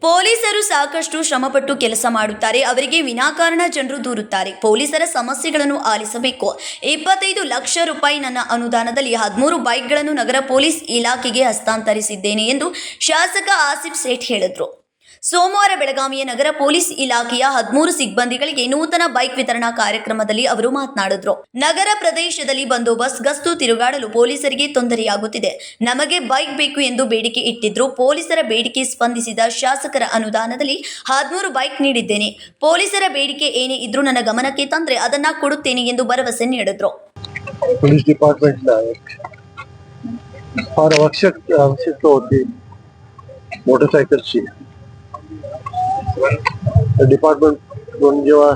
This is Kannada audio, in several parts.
ಪೊಲೀಸರು ಸಾಕಷ್ಟು ಶ್ರಮಪಟ್ಟು ಕೆಲಸ ಮಾಡುತ್ತಾರೆ. ಅವರಿಗೆ ವಿನಾಕಾರಣ ಜನರು ದೂರುತ್ತಾರೆ. ಪೊಲೀಸರ ಸಮಸ್ಯೆಗಳನ್ನು ಆಲಿಸಬೇಕು. ಇಪ್ಪತ್ತೈದು ಲಕ್ಷ ರೂಪಾಯಿ ನನ್ನ ಅನುದಾನದಲ್ಲಿ ಹದಿಮೂರು ಬೈಕ್ಗಳನ್ನು ನಗರ ಪೊಲೀಸ್ ಇಲಾಖೆಗೆ ಹಸ್ತಾಂತರಿಸಿದ್ದೇನೆ ಎಂದು ಶಾಸಕ ಆಸಿಫ್ ಸೇಠ್ ಹೇಳಿದರು. ಸೋಮವಾರ ಬೆಳಗಾವಿಯ ನಗರ ಪೊಲೀಸ್ ಇಲಾಖೆಯ ಹದಿಮೂರು ಸಿಬ್ಬಂದಿಗಳಿಗೆ ನೂತನ ಬೈಕ್ ವಿತರಣಾ ಕಾರ್ಯಕ್ರಮದಲ್ಲಿ ಅವರು ಮಾತನಾಡಿದ್ರು ನಗರ ಪ್ರದೇಶದಲ್ಲಿ ಬಂದೋಬಸ್ತ್ ಗಸ್ತು ತಿರುಗಾಡಲು ಪೊಲೀಸರಿಗೆ ತೊಂದರೆಯಾಗುತ್ತಿದೆ ನಮಗೆ ಬೈಕ್ ಬೇಕು ಎಂದು ಬೇಡಿಕೆ ಇಟ್ಟಿದ್ರು ಪೊಲೀಸರ ಬೇಡಿಕೆ ಸ್ಪಂದಿಸಿದ ಶಾಸಕರ ಅನುದಾನದಲ್ಲಿ ಹದಿಮೂರು ಬೈಕ್ ನೀಡಿದ್ದೇನೆ ಪೊಲೀಸರ ಬೇಡಿಕೆ ಏನೇ ಇದ್ರೂ ನನ್ನ ಗಮನಕ್ಕೆ ತಂದ್ರೆ ಅದನ್ನ ಕೊಡುತ್ತೇನೆ ಎಂದು ಭರವಸೆ ನೀಡಿದ್ರು पोलीस डिपार्टमेंटला फार आवश्यक आवश्यकता होती मोटरसायकलची डिपार्टमेंट जेव्हा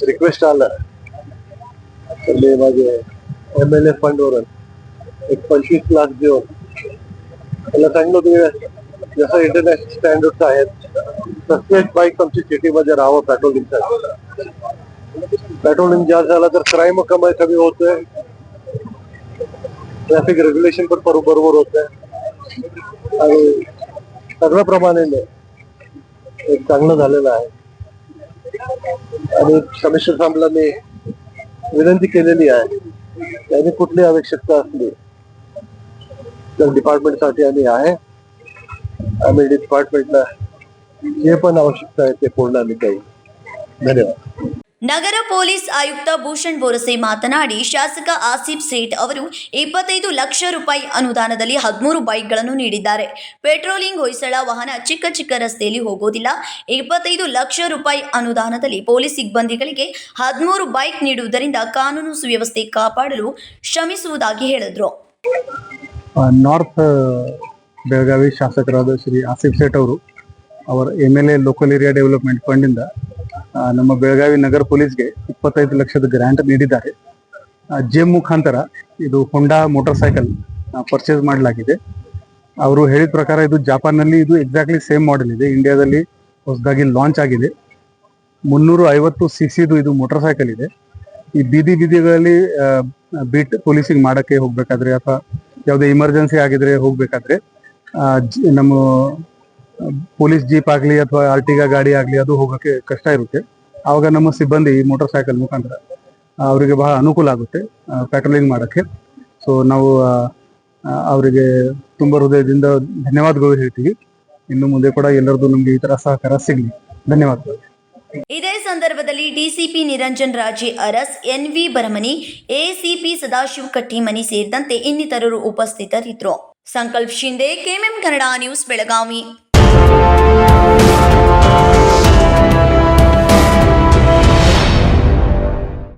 रिक्वेस्ट आला तर माझे एम एल ए फंडवरून एक पंचवीस लाख देऊन त्याला सांगितलं तुम्ही जसं इंटरनॅशनल स्टँडर्ड आहेत प्रत्येक बाईक आमची सिटीमध्ये राहावं पेट्रोलिंगसाठी पेट्रोलिंग जास्त झाला तर कमी कमी होतोय ट्रॅफिक रेग्युलेशन पण बरो- बरोबर होत आहे आणि सगळ्या प्रमाणे एक चांगलं झालेलं आहे. आणि कमिशनर साहेबला मी विनंती केलेली आहे. त्यांनी कुठली आवश्यकता असली तर डिपार्टमेंटसाठी आम्ही आहे. आम्ही डिपार्टमेंटला जे पण आवश्यकता आहे ते पूर्ण आम्ही काही धन्यवाद. ನಗರ ಪೊಲೀಸ್ ಆಯುಕ್ತ ಭೂಷಣ್ ಬೋರಸೆ ಮಾತನಾಡಿ, ಶಾಸಕ ಆಸಿಫ್ ಸೇಠ್ ಅವರು ಇಪ್ಪತ್ತೈದು ಲಕ್ಷ ರೂಪಾಯಿ ಅನುದಾನದಲ್ಲಿ ಹದಿಮೂರು ಬೈಕ್ಗಳನ್ನು ನೀಡಿದ್ದಾರೆ. ಪೆಟ್ರೋಲಿಂಗ್ ಹೊಯ್ಸಳ ವಾಹನ ಚಿಕ್ಕ ಚಿಕ್ಕ ರಸ್ತೆಯಲ್ಲಿ ಹೋಗೋದಿಲ್ಲ. ಇಪ್ಪತ್ತೈದು ಲಕ್ಷ ರೂಪಾಯಿ ಅನುದಾನದಲ್ಲಿ ಪೊಲೀಸ್ ಸಿಬ್ಬಂದಿಗಳಿಗೆ ಹದಿಮೂರು ಬೈಕ್ ನೀಡುವುದರಿಂದ ಕಾನೂನು ಸುವ್ಯವಸ್ಥೆ ಕಾಪಾಡಲು ಶ್ರಮಿಸುವುದಾಗಿ ಹೇಳಿದರು. ನಾರ್ತ್ ಬೆಳಗಾವಿ ಶಾಸಕರಾದ ಶ್ರೀ ಆಸಿಫ್ ಸೇಠ್ ಅವರು, ಅವರ M L A local area development ಫಂಡಿಂದ ನಮ್ಮ ಬೆಳಗಾವಿ ನಗರ ಪೊಲೀಸ್ಗೆ ಇಪ್ಪತ್ತೈದು ಲಕ್ಷದ ಗ್ರಾಂಟ್ ನೀಡಿದ್ದಾರೆ. ಜೇಮ್ ಮುಖಾಂತರ ಇದು ಹೊಂಡಾ ಮೋಟರ್ ಸೈಕಲ್ ಪರ್ಚೇಸ್ ಮಾಡಲಾಗಿದೆ. ಅವರು ಹೇಳಿದ ಪ್ರಕಾರ ಇದು ಜಾಪಾನ್ನಲ್ಲಿ ಇದು ಎಕ್ಸಾಕ್ಟ್ಲಿ ಸೇಮ್ ಮಾಡೆಲ್ ಇದೆ. ಇಂಡಿಯಾದಲ್ಲಿ ಹೊಸದಾಗಿ ಲಾಂಚ್ ಆಗಿದೆ. ಮುನ್ನೂರು ಐವತ್ತು ಸಿ ಸಿದು ಇದು ಮೋಟರ್ ಸೈಕಲ್ ಇದೆ. ಈ ಬೀದಿ ಬೀದಿಗಳಲ್ಲಿ ಬೀಟ್ ಪೊಲೀಸಿಂಗ್ ಮಾಡೋಕ್ಕೆ ಹೋಗಬೇಕಾದ್ರೆ ಅಥವಾ ಯಾವುದೇ ಇಮರ್ಜೆನ್ಸಿ ಆಗಿದ್ರೆ ಹೋಗಬೇಕಾದ್ರೆ ನಮ್ಮ ಪೊಲೀಸ್ ಜೀಪ್ ಆಗಲಿ ಅಥವಾ ಆರ್ಟಿಗಾ ಗಾಡಿ ಆಗಲಿ ಅದು ಹೋಗೋಕ್ಕೆ ಕಷ್ಟ ಇರುತ್ತೆ. ಆವಾಗ ನಮ್ಮ ಸಿಬ್ಬಂದಿ ಮೋಟರ್ ಸೈಕಲ್ ಮುಖಾಂತರ ಅವರಿಗೆ ಬಹಳ ಅನುಕೂಲ ಆಗುತ್ತೆ ಪೆಟ್ರೋಲಿಂಗ್ ಮಾಡಕ್ಕೆ. ಸೊ ನಾವು ಅವರಿಗೆ ತುಂಬ ಹೃದಯದಿಂದ ಧನ್ಯವಾದಗಳು ಹೇಳ್ತೀವಿ. ಇನ್ನು ಮುಂದೆ ಕೂಡ ಎಲ್ಲರದು ನಮಗೆ ಈ ತರ ಸಹಕಾರ ಸಿಗಲಿ. ಧನ್ಯವಾದಗಳು. ಇದೇ ಸಂದರ್ಭದಲ್ಲಿ DCP Niranjan Raje Urs N V Baramani ACP Sadashiva Kattimani ಸೇರಿದಂತೆ ಇನ್ನಿತರರು ಉಪಸ್ಥಿತರಿದ್ದರು. Sankalp Shinde KMM Kannada news Belagavi.